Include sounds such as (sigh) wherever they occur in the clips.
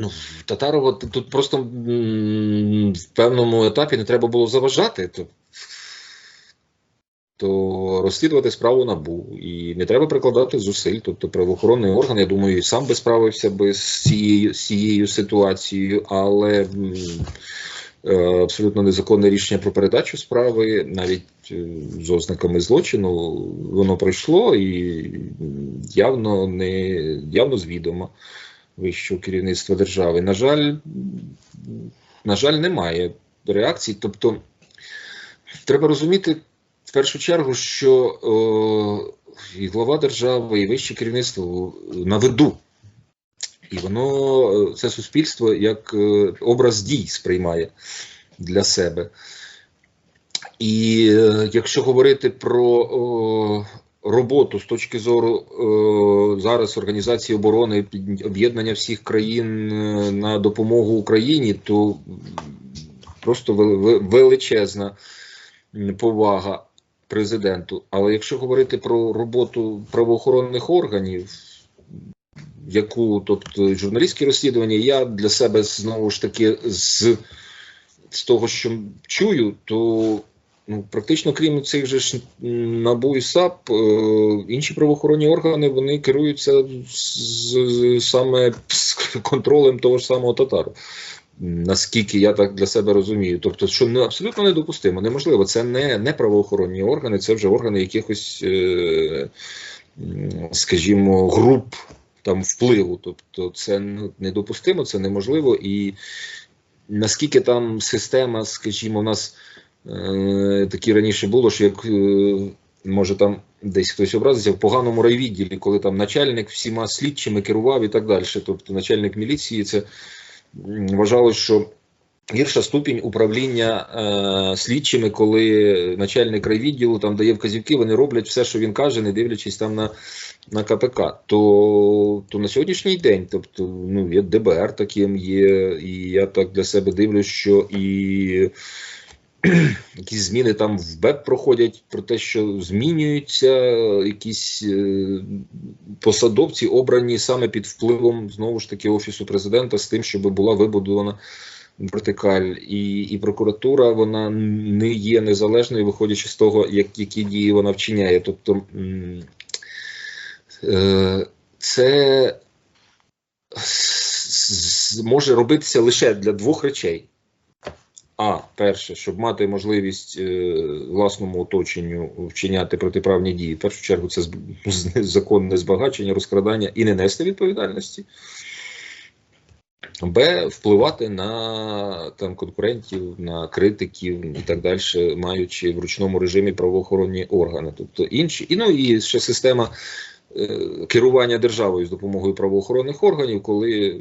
Ну, Татарова тут просто в певному етапі не треба було заважати. То, то розслідувати справу набу. І не треба прикладати зусиль. Тобто правоохоронний орган, я думаю, сам би справився би з цією, з цією ситуацією, але е, абсолютно незаконне рішення про передачу справи, навіть е, з ознаками злочину, воно пройшло і явно не явно звідомо вищого керівництва держави. На жаль, на жаль, немає реакції. Тобто, треба розуміти в першу чергу, що о, і глава держави, і вище керівництво на виду. І воно е, це суспільство як е, образ дій сприймає для себе. І е, якщо говорити про роботу з точки зору о, зараз організації оборони, об'єднання всіх країн е, на допомогу Україні, то просто ве- ве- величезна повага президенту. Але якщо говорити про роботу правоохоронних органів, яку, тобто журналістські розслідування, я для себе знову ж таки з, з того, що чую, то ну, практично крім цих же ж НАБУ і САП, е, інші правоохоронні органи вони керуються з, з- саме з контролем того ж самого татару. Наскільки я так для себе розумію, тобто, що не абсолютно недопустимо, неможливо. Це не, не правоохоронні органи, це вже органи якихось, е, скажімо, груп там впливу. Тобто, це ну, недопустимо, це неможливо. І наскільки там система, скажімо, у нас такі раніше було, що як е, може там десь хтось образиться в поганому райвідділі, коли там начальник всіма слідчими керував і так далі. Тобто начальник міліції це вважалось, що гірша ступінь управління е, слідчими, коли начальник райвідділу там дає вказівки, вони роблять все, що він каже, не дивлячись там на, на КПК. То, то на сьогоднішній день, тобто, ну, є ДБР таким є, і я так для себе дивлюсь, що і. (clears throat) Якісь зміни там в БЕП проходять про те, що змінюються якісь е, посадовці, обрані саме під впливом знову ж таки офісу президента, з тим, щоб була вибудована вертикаль, і, і прокуратура вона не є незалежною, виходячи з того, як, які дії вона вчиняє. Тобто е, це може робитися лише для двох речей. А, перше, щоб мати можливість е, власному оточенню вчиняти протиправні дії. В першу чергу це законне збагачення, розкрадання і не нести відповідальності. Б. Впливати на там, конкурентів, на критиків і так далі, маючи в ручному режимі правоохоронні органи. Тобто інші, і ну і ще система е, керування державою з допомогою правоохоронних органів, коли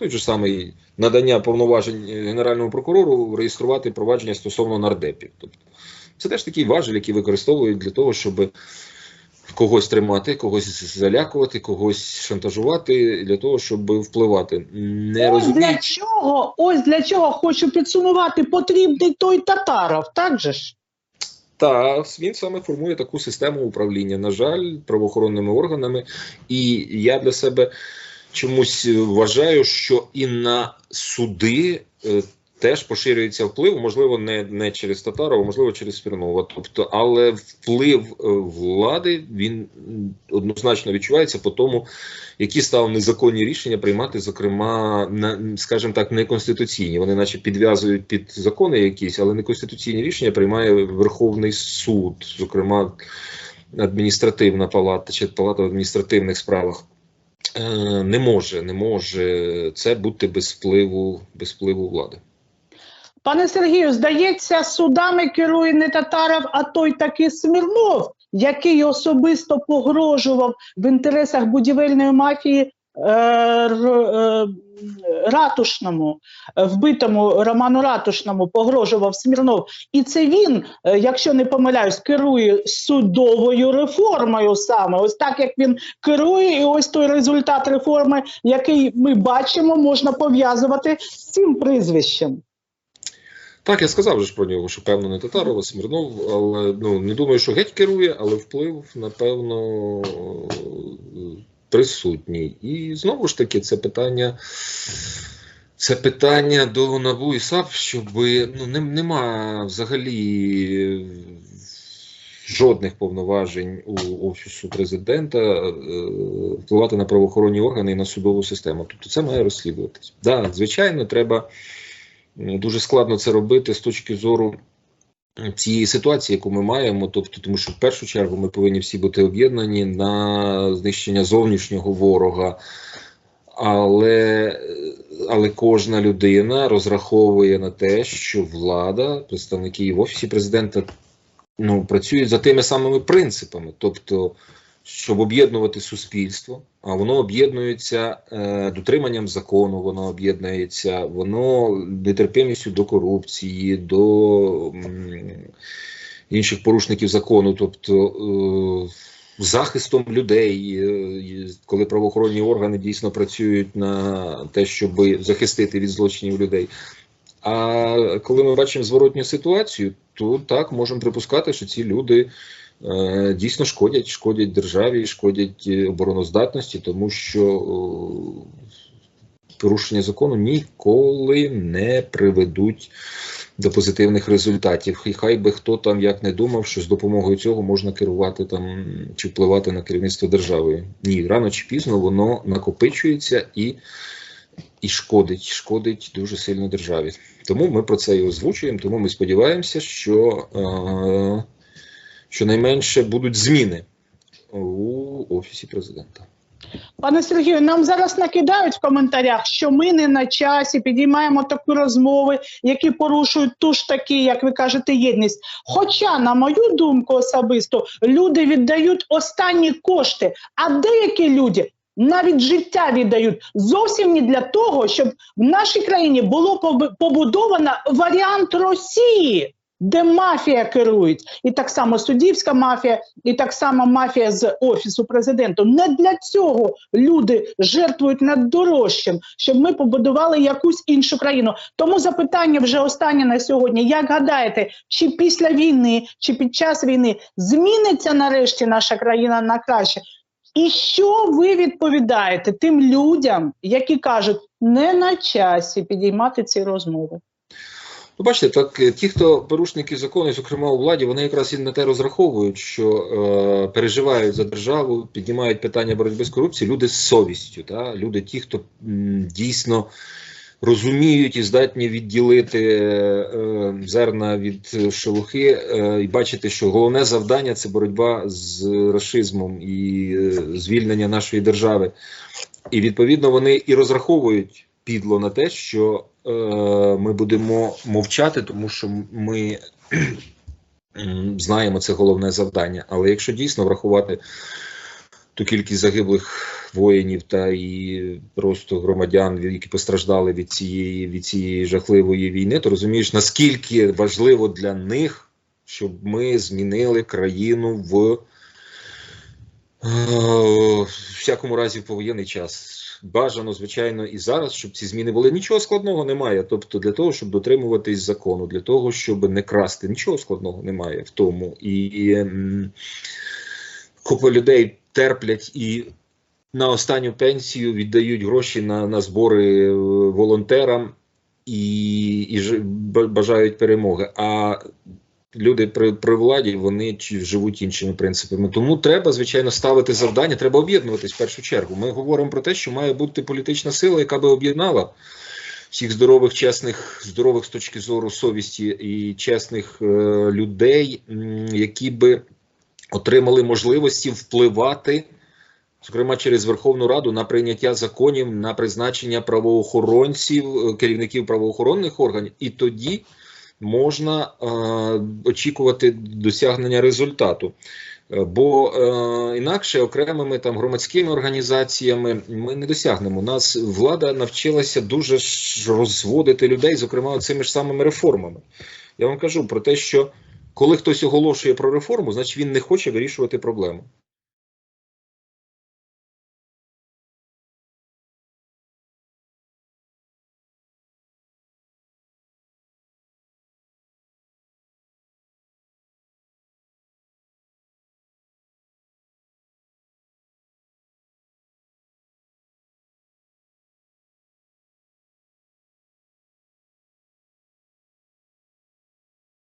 той же самий надання повноважень Генеральному прокурору реєструвати провадження стосовно нардепів. Тобто, це теж такий важель, який використовують для того, щоб когось тримати, когось залякувати, когось шантажувати, для того, щоб впливати. Не Ось для чого, ось для чого хочу підсумувати, потрібний той татаров, так же ж? Та він саме формує таку систему управління, на жаль, правоохоронними органами. І я для себе чомусь вважаю, що і на суди е, теж поширюється вплив, можливо, не, не через Татарова, можливо, через Смірнова. Тобто, але вплив е, влади він однозначно відчувається по тому, які стали незаконні рішення приймати, зокрема, на скажімо так, неконституційні. Вони, наче, підв'язують під закони якісь, але неконституційні рішення приймає Верховний суд, зокрема адміністративна палата чи палата в адміністративних справах. Е, Не може, не може це бути без впливу, без впливу влади. Пане Сергію, здається, судами керує не татаров, а той такий Смірнов, який особисто погрожував в інтересах будівельної мафії ратушному, е, вбитому Роману Ратушному погрожував Смірнов. І це він, е, якщо не помиляюсь, керує судовою реформою саме. Ось так як він керує, і ось той результат реформи, який ми бачимо, можна пов'язувати з цим прізвищем. Так, я сказав вже про нього, що певно не Татарова, Смірнов, але ну не думаю, що геть керує, але вплив, напевно, присутній. І знову ж таки, це питання. Це питання до НАБУ і САП, щоб ну, не, нема взагалі жодних повноважень у Офісу президента е, впливати на правоохоронні органи і на судову систему. Тобто це має розслідуватись. Да, звичайно, треба дуже складно це робити з точки зору цієї ситуації, яку ми маємо. Тобто, тому що в першу чергу ми повинні всі бути об'єднані на знищення зовнішнього ворога. Але, але кожна людина розраховує на те, що влада, представники в офісі президента ну, працюють за тими самими принципами, тобто, щоб об'єднувати суспільство, а воно об'єднується е, дотриманням закону, воно об'єднується, воно нетерпимістю до корупції, до м, інших порушників закону, тобто е, захистом людей, е, коли правоохоронні органи дійсно працюють на те, щоб захистити від злочинів людей. А коли ми бачимо зворотню ситуацію, то так можемо припускати, що ці люди дійсно шкодять, шкодять державі, шкодять е, обороноздатності, тому що е, порушення закону ніколи не приведуть до позитивних результатів. І хай би хто там як не думав, що з допомогою цього можна керувати там чи впливати на керівництво державою. Ні, рано чи пізно воно накопичується і і шкодить, шкодить дуже сильно державі. Тому ми про це і озвучуємо. Тому ми сподіваємося, що е, щонайменше будуть зміни у офісі президента. Пане Сергію, нам зараз накидають в коментарях, що ми не на часі підіймаємо такі розмови, які порушують ту ж таки, як ви кажете, єдність. Хоча, на мою думку, особисто люди віддають останні кошти, а деякі люди навіть життя віддають зовсім не для того, щоб в нашій країні було поб- побудовано варіант Росії. Де мафія керують, і так само суддівська мафія, і так само мафія з офісу президента. Не для цього люди жертвують наддорожчим, щоб ми побудували якусь іншу країну. Тому запитання вже останнє на сьогодні. Як гадаєте, чи після війни, чи під час війни зміниться нарешті наша країна на краще? І що ви відповідаєте тим людям, які кажуть, не на часі підіймати ці розмови? Ну, бачите, так е, ті, хто порушники закону, зокрема у владі, вони якраз і на те розраховують, що е, переживають за державу, піднімають питання боротьби з корупцією, люди з совістю, та? люди, ті, хто м, дійсно розуміють і здатні відділити е, зерна від шелухи, е, і бачити, що головне завдання це боротьба з расизмом і е, звільнення нашої держави. І відповідно вони і розраховують підло на те, що е, ми будемо мовчати, тому що ми (clears throat) знаємо це головне завдання. Але якщо дійсно врахувати ту кількість загиблих воїнів та і просто громадян, які постраждали від цієї від цієї жахливої війни, то розумієш, наскільки важливо для них, щоб ми змінили країну в е, всякому разі в повоєнний час. Бажано, звичайно, і зараз, щоб ці зміни були. Нічого складного немає. Тобто, для того, щоб дотримуватись закону, для того, щоб не красти, нічого складного немає в тому. І м, купа людей терплять і на останню пенсію віддають гроші на, на збори е, волонтерам і, і бажають перемоги. А люди при, при владі вони живуть іншими принципами. Тому треба, звичайно, ставити завдання, треба об'єднуватись в першу чергу. Ми говоримо про те, що має бути політична сила, яка би об'єднала всіх здорових, чесних, здорових з точки зору совісті і чесних е, людей, які би отримали можливості впливати. Зокрема, через Верховну Раду на прийняття законів, на призначення правоохоронців, е, керівників правоохоронних органів, і тоді можна е, очікувати досягнення результату. Е, Бо е, інакше окремими там громадськими організаціями ми не досягнемо. Нас влада навчилася дуже розводити людей, зокрема цими ж самими реформами. Я вам кажу про те, що коли хтось оголошує про реформу, значить він не хоче вирішувати проблему.